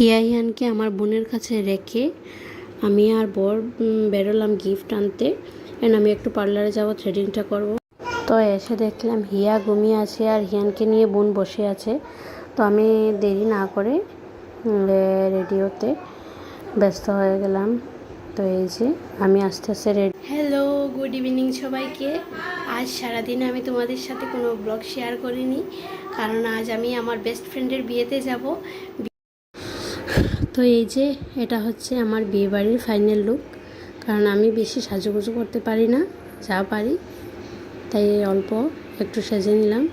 হিয়াইয়ানকে আমার বোনের কাছে রেখে আমি আর বর বেরোলাম গিফট আনতে। এন্ড আমি একটু পার্লারে যাব থ্রেডিংটা করব। তো এসে দেখলাম হিয়া ঘুমিয়ে আছে আর হিয়ানকে নিয়ে বোন বসে আছে। তো আমি দেরি না করে রেডিওতে ব্যস্ত হয়ে গেলাম। তো এই যে, আমি আস্তে আস্তে রেডি। হ্যালো গুড ইভিনিং সবাইকে। আজ সারাদিন আমি তোমাদের সাথে কোনো ব্লগ শেয়ার করিনি। কারণ আজ আমি আমার বেস্ট ফ্রেন্ডের বিয়েতে যাব। তো এই যে এটা হচ্ছে আমার বিয়ে বাড়ির ফাইনাল লুক কারণ আমি বেশি সাজুগুজু করতে পারি না, যা পারি। তাই অল্প একটু সেজে নিলাম।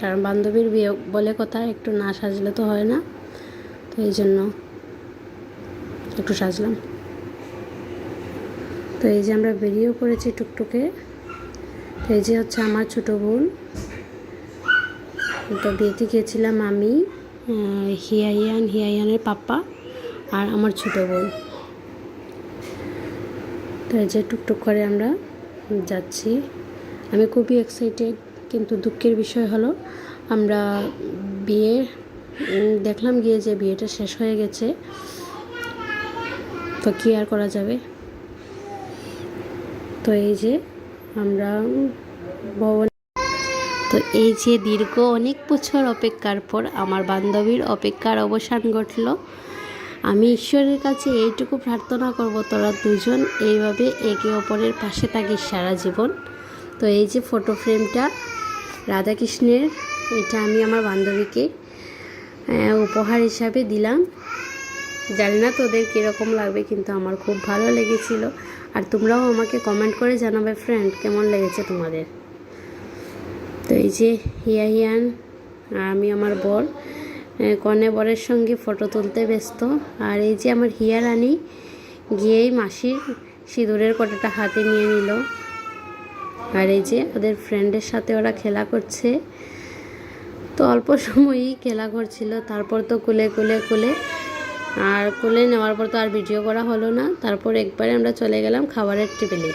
কারণ বান্ধবীর বিয়ে বলে কথা, একটু না সাজলে তো হয় না। তো এই জন্য একটু সাজলাম। তো এই যে আমরা বেরিয়েও পড়েছি টুকটুকে। তো এই যে হচ্ছে আমার ছোটো বোন। তো বিয়েতে গিয়েছিলাম আমি হিয়াইয়ান, হিয়াইয়ানের পাপ্পা। আর আমার ছোটো বোন। তো এই যে টুকটুক করে আমরা যাচ্ছি। আমি খুবই এক্সাইটেড কিন্তু দুঃখের বিষয় হলো, আমরা বিয়ে দেখলাম গিয়ে যে বিয়েটা শেষ হয়ে গেছে। তো কী আর করা যাবে? তো এই যে আমরা ভবন তো এই যে দীর্ঘ অনেক বছর অপেক্ষার পর আমার বান্ধবীর অপেক্ষার অবসান ঘটল। আমি ঈশ্বরের কাছে এইটুকু প্রার্থনা করব, তোরা দুজন এইভাবে একে অপরের পাশে থাকিস সারা জীবন। তো এই যে ফটো ফ্রেমটা রাধাকৃষ্ণের, এটা আমি আমার বান্ধবীকে উপহার হিসাবে দিলাম। জানি না তোদের কীরকম লাগবে, কিন্তু আমার খুব ভালো লেগেছিল। আর তোমরাও আমাকে কমেন্ট করে জানাবে ফ্রেন্ড কেমন লেগেছে তোমাদের? তো এই যে হিয়া হিয়ান, আর আমি আমার বর। কনে বরের সঙ্গে ফটো তুলতে ব্যস্ত। আর এই যে আমার হিয়া রানী গিয়েই মাসির সিঁদুরের কটাটা হাতে নিয়ে নিল। আর এই যে ওদের ফ্রেন্ডের সাথে ওরা খেলা করছে। তো অল্প সময়ই খেলা করছিল, তারপর তো কুলে কুলে কুলে। আর কুলে নেওয়ার পর তো আর ভিডিও করা হলো না। তারপর একবারে আমরা চলে গেলাম খাবারের টেবিলে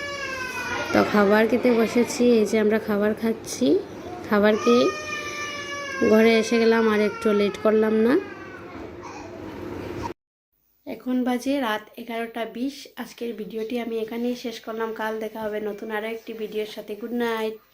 তো খাবার খেতে বসেছি, এই যে আমরা খাবার খাচ্ছি। খাবার খেয়ে ঘরে এসে গেলাম, আর একটু লেট করলাম না। এখন বাজে রাত এগারোটা বিশ। আজকের ভিডিওটি আমি এখানেই শেষ করলাম। কাল দেখা হবে নতুন আরও একটি ভিডিওর সাথে। Good night